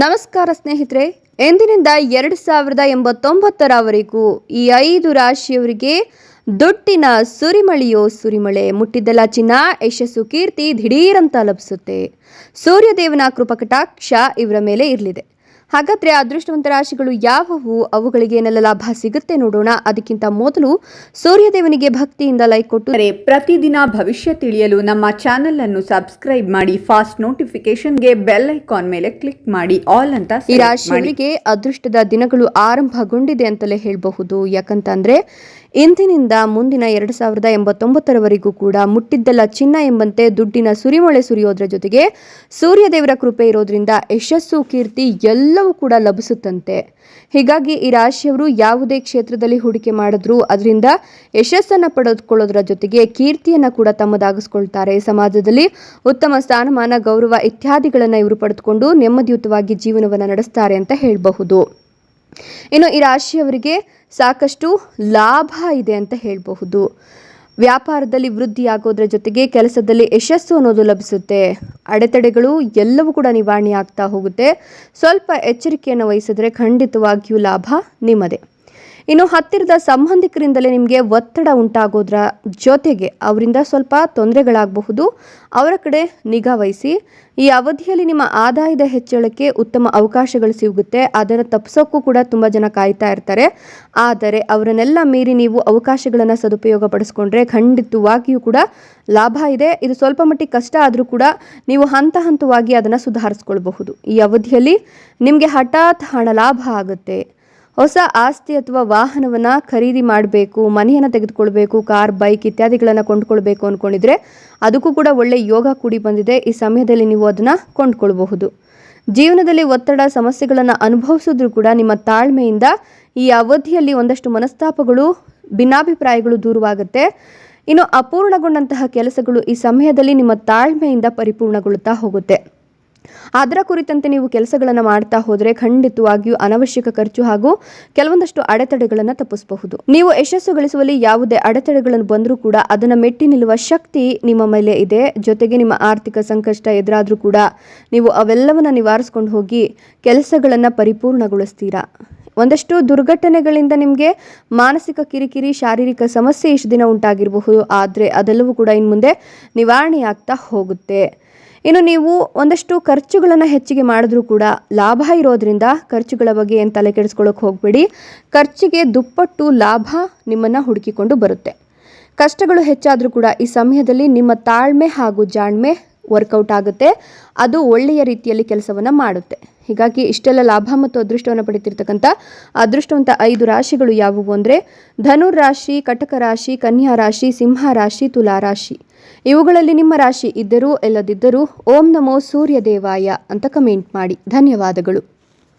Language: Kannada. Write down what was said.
ನಮಸ್ಕಾರ ಸ್ನೇಹಿತರೆ, ಎಂದಿನಿಂದ ಎರಡು ಸಾವಿರದ ಎಂಬತ್ತೊಂಬತ್ತರವರೆಗೂ ಈ ಐದು ರಾಶಿಯವರಿಗೆ ದುಡ್ಡಿನ ಸುರಿಮಳೆಯೋ ಸುರಿಮಳೆ, ಮುಟ್ಟಿದ್ದೆಲ್ಲ ಚಿನ್ನ, ಯಶಸ್ಸು, ಕೀರ್ತಿ ದಿಢೀರಂತ ಲಭಿಸುತ್ತೆ. ಸೂರ್ಯದೇವನ ಕೃಪಕಟಾಕ್ಷ ಇವರ ಮೇಲೆ ಇರಲಿದೆ. ಹಾಗಾದ್ರೆ ಅದೃಷ್ಟವಂತ ರಾಶಿಗಳು ಯಾವುವು? ಅವುಗಳಿಗೆ ಏನೆಲ್ಲ ಲಾಭ ಸಿಗುತ್ತೆ ನೋಡೋಣ. ಅದಕ್ಕಿಂತ ಮೊದಲು ಸೂರ್ಯದೇವನಿಗೆ ಭಕ್ತಿಯಿಂದ ಲೈಕ್ ಕೊಟ್ಟು ಪ್ರತಿದಿನ ಭವಿಷ್ಯ ತಿಳಿಯಲು ನಮ್ಮ ಚಾನೆಲ್ ಅನ್ನು ಸಬ್ಸ್ಕ್ರೈಬ್ ಮಾಡಿ ಫಾಸ್ಟ್ ನೋಟಿಫಿಕೇಶನ್ಗೆ ಬೆಲ್ ಐಕಾನ್ ಮೇಲೆ ಕ್ಲಿಕ್ ಮಾಡಿ ಆಲ್ ಅಂತ ಈ ರಾಶಿಗಳಿಗೆ ಅದೃಷ್ಟದ ದಿನಗಳು ಆರಂಭಗೊಂಡಿದೆ ಅಂತಲೇ ಹೇಳಬಹುದು. ಯಾಕಂತಂದ್ರೆ ಇಂದಿನಿಂದ ಮುಂದಿನ ಎರಡು ಸಾವಿರದ ಎಂಬತ್ತೊಂಬತ್ತರವರೆಗೂ ಕೂಡ ಮುಟ್ಟಿದ್ದೆಲ್ಲ ಚಿನ್ನ ಎಂಬಂತೆ ದುಡ್ಡಿನ ಸುರಿಮಳೆ ಸುರಿಯೋದ್ರ ಜೊತೆಗೆ ಸೂರ್ಯದೇವರ ಕೃಪೆ ಇರೋದ್ರಿಂದ ಯಶಸ್ಸು, ಕೀರ್ತಿ ಎಲ್ಲವೂ ಕೂಡ ಲಭಿಸುತ್ತಂತೆ. ಹೀಗಾಗಿ ಈ ರಾಶಿಯವರು ಯಾವುದೇ ಕ್ಷೇತ್ರದಲ್ಲಿ ಹೂಡಿಕೆ ಮಾಡಿದ್ರೂ ಅದರಿಂದ ಯಶಸ್ಸನ್ನು ಪಡೆದುಕೊಳ್ಳೋದ್ರ ಜೊತೆಗೆ ಕೀರ್ತಿಯನ್ನು ಕೂಡ ತಮ್ಮದಾಗಿಸ್ಕೊಳ್ತಾರೆ. ಸಮಾಜದಲ್ಲಿ ಉತ್ತಮ ಸ್ಥಾನಮಾನ, ಗೌರವ ಇತ್ಯಾದಿಗಳನ್ನು ಇವರು ಪಡೆದುಕೊಂಡು ನೆಮ್ಮದಿಯುತವಾಗಿ ಜೀವನವನ್ನು ನಡೆಸ್ತಾರೆ ಅಂತ ಹೇಳಬಹುದು. ಇನ್ನು ಈ ರಾಶಿಯವರಿಗೆ ಸಾಕಷ್ಟು ಲಾಭ ಇದೆ ಅಂತ ಹೇಳಬಹುದು. ವ್ಯಾಪಾರದಲ್ಲಿ ವೃದ್ಧಿಯಾಗೋದ್ರ ಜೊತೆಗೆ ಕೆಲಸದಲ್ಲಿ ಯಶಸ್ಸು ಅನ್ನೋದು ಲಭಿಸುತ್ತೆ. ಅಡೆತಡೆಗಳು ಎಲ್ಲವೂ ಕೂಡ ನಿವಾರಣೆ ಆಗ್ತಾ ಹೋಗುತ್ತೆ. ಸ್ವಲ್ಪ ಎಚ್ಚರಿಕೆಯನ್ನು ವಹಿಸಿದ್ರೆ ಖಂಡಿತವಾಗಿಯೂ ಲಾಭ ನಿಮ್ಮದೇ. ಇನ್ನು ಹತ್ತಿರದ ಸಂಬಂಧಿಕರಿಂದಲೇ ನಿಮಗೆ ಒತ್ತಡ ಉಂಟಾಗೋದ್ರ ಜೊತೆಗೆ ಅವರಿಂದ ಸ್ವಲ್ಪ ತೊಂದರೆಗಳಾಗಬಹುದು. ಅವರ ಕಡೆ ನಿಗಾ ವಹಿಸಿ. ಈ ಅವಧಿಯಲ್ಲಿ ನಿಮ್ಮ ಆದಾಯದ ಹೆಚ್ಚಳಕ್ಕೆ ಉತ್ತಮ ಅವಕಾಶಗಳು ಸಿಗುತ್ತೆ. ಅದನ್ನು ತಪ್ಪಿಸೋಕ್ಕೂ ಕೂಡ ತುಂಬ ಜನ ಕಾಯ್ತಾ ಇರ್ತಾರೆ. ಆದರೆ ಅವರನ್ನೆಲ್ಲ ಮೀರಿ ನೀವು ಅವಕಾಶಗಳನ್ನು ಸದುಪಯೋಗ ಪಡಿಸ್ಕೊಂಡ್ರೆ ಖಂಡಿತವಾಗಿಯೂ ಕೂಡ ಲಾಭ ಇದೆ. ಇದು ಸ್ವಲ್ಪ ಮಟ್ಟಿಗೆ ಕಷ್ಟ ಆದರೂ ಕೂಡ ನೀವು ಹಂತ ಹಂತವಾಗಿ ಅದನ್ನು ಸುಧಾರಿಸ್ಕೊಳ್ಬಹುದು. ಈ ಅವಧಿಯಲ್ಲಿ ನಿಮಗೆ ಹಠಾತ್ ಹಣ ಲಾಭ ಆಗುತ್ತೆ. ಹೊಸ ಆಸ್ತಿ ಅಥವಾ ವಾಹನವನ್ನು ಖರೀದಿ ಮಾಡಬೇಕು, ಮನೆಯನ್ನು ತೆಗೆದುಕೊಳ್ಬೇಕು, ಕಾರ್, ಬೈಕ್ ಇತ್ಯಾದಿಗಳನ್ನು ಕೊಂಡ್ಕೊಳ್ಬೇಕು ಅಂದ್ಕೊಂಡಿದ್ರೆ ಅದಕ್ಕೂ ಕೂಡ ಒಳ್ಳೆ ಯೋಗ ಕೂಡಿ ಬಂದಿದೆ. ಈ ಸಮಯದಲ್ಲಿ ನೀವು ಅದನ್ನು ಕೊಂಡ್ಕೊಳ್ಬಹುದು. ಜೀವನದಲ್ಲಿ ಒತ್ತಡ, ಸಮಸ್ಯೆಗಳನ್ನು ಅನುಭವಿಸಿದ್ರೂ ಕೂಡ ನಿಮ್ಮ ತಾಳ್ಮೆಯಿಂದ ಈ ಅವಧಿಯಲ್ಲಿ ಒಂದಷ್ಟು ಮನಸ್ತಾಪಗಳು, ಭಿನ್ನಾಭಿಪ್ರಾಯಗಳು ದೂರವಾಗುತ್ತೆ. ಇನ್ನು ಅಪೂರ್ಣಗೊಂಡಂತಹ ಕೆಲಸಗಳು ಈ ಸಮಯದಲ್ಲಿ ನಿಮ್ಮ ತಾಳ್ಮೆಯಿಂದ ಪರಿಪೂರ್ಣಗೊಳ್ಳುತ್ತಾ ಹೋಗುತ್ತೆ. ಅದರ ಕುರಿತಂತೆ ನೀವು ಕೆಲಸಗಳನ್ನು ಮಾಡ್ತಾ ಹೋದರೆ ಖಂಡಿತವಾಗಿಯೂ ಅನವಶ್ಯಕ ಖರ್ಚು ಹಾಗೂ ಕೆಲವೊಂದಷ್ಟು ಅಡೆತಡೆಗಳನ್ನು ತಪ್ಪಿಸಬಹುದು. ನೀವು ಯಶಸ್ಸು ಗಳಿಸುವಲ್ಲಿ ಯಾವುದೇ ಅಡೆತಡೆಗಳನ್ನು ಬಂದರೂ ಕೂಡ ಅದನ್ನು ಮೆಟ್ಟಿ ನಿಲ್ಲುವ ಶಕ್ತಿ ನಿಮ್ಮ ಮೇಲೆ ಇದೆ. ಜೊತೆಗೆ ನಿಮ್ಮ ಆರ್ಥಿಕ ಸಂಕಷ್ಟ ಎದುರಾದರೂ ಕೂಡ ನೀವು ಅವೆಲ್ಲವನ್ನ ನಿವಾರಿಸ್ಕೊಂಡು ಹೋಗಿ ಕೆಲಸಗಳನ್ನು ಪರಿಪೂರ್ಣಗೊಳಿಸ್ತೀರಾ? ಒಂದಷ್ಟು ದುರ್ಘಟನೆಗಳಿಂದ ನಿಮಗೆ ಮಾನಸಿಕ ಕಿರಿಕಿರಿ, ಶಾರೀರಿಕ ಸಮಸ್ಯೆ ಇಷ್ಟು ದಿನ ಉಂಟಾಗಿರಬಹುದು. ಆದರೆ ಅದೆಲ್ಲವೂ ಕೂಡ ಇನ್ನು ಮುಂದೆ ನಿವಾರಣೆಯಾಗ್ತಾ ಹೋಗುತ್ತೆ. ಇನ್ನು ನೀವು ಒಂದಷ್ಟು ಖರ್ಚುಗಳನ್ನು ಹೆಚ್ಚಿಗೆ ಮಾಡಿದ್ರೂ ಕೂಡ ಲಾಭ ಇರೋದ್ರಿಂದ ಖರ್ಚುಗಳ ಬಗ್ಗೆ ಏನು ತಲೆ ಕೆಡಿಸ್ಕೊಳ್ಳೋಕೆ ಹೋಗಬೇಡಿ. ಖರ್ಚಿಗೆ ದುಪ್ಪಟ್ಟು ಲಾಭ ನಿಮ್ಮನ್ನು ಹುಡುಕಿಕೊಂಡು ಬರುತ್ತೆ. ಕಷ್ಟಗಳು ಹೆಚ್ಚಾದರೂ ಕೂಡ ಈ ಸಮಯದಲ್ಲಿ ನಿಮ್ಮ ತಾಳ್ಮೆ ಹಾಗೂ ಜಾಣ್ಮೆ ವರ್ಕೌಟ್ ಆಗುತ್ತೆ. ಅದು ಒಳ್ಳೆಯ ರೀತಿಯಲ್ಲಿ ಕೆಲಸವನ್ನು ಮಾಡುತ್ತೆ. ಹೀಗಾಗಿ ಇಷ್ಟೆಲ್ಲ ಲಾಭ ಮತ್ತು ಅದೃಷ್ಟವನ್ನು ಪಡಿತಿರ್ತಕ್ಕಂಥ ಅದೃಷ್ಟವಂತ ಐದು ರಾಶಿಗಳು ಯಾವುವು ಅಂದರೆ ಧನುರ್ ರಾಶಿ, ಕಟಕ ರಾಶಿ, ಕನ್ಯಾ ರಾಶಿ, ಸಿಂಹ ರಾಶಿ, ತುಲಾ ರಾಶಿ. ಇವುಗಳಲ್ಲಿ ನಿಮ್ಮ ರಾಶಿ ಇದ್ದರೂ ಇಲ್ಲದಿದ್ದರೂ ಓಂ ನಮೋ ಸೂರ್ಯ ದೇವಾಯ ಅಂತ ಕಮೆಂಟ್ ಮಾಡಿ. ಧನ್ಯವಾದಗಳು.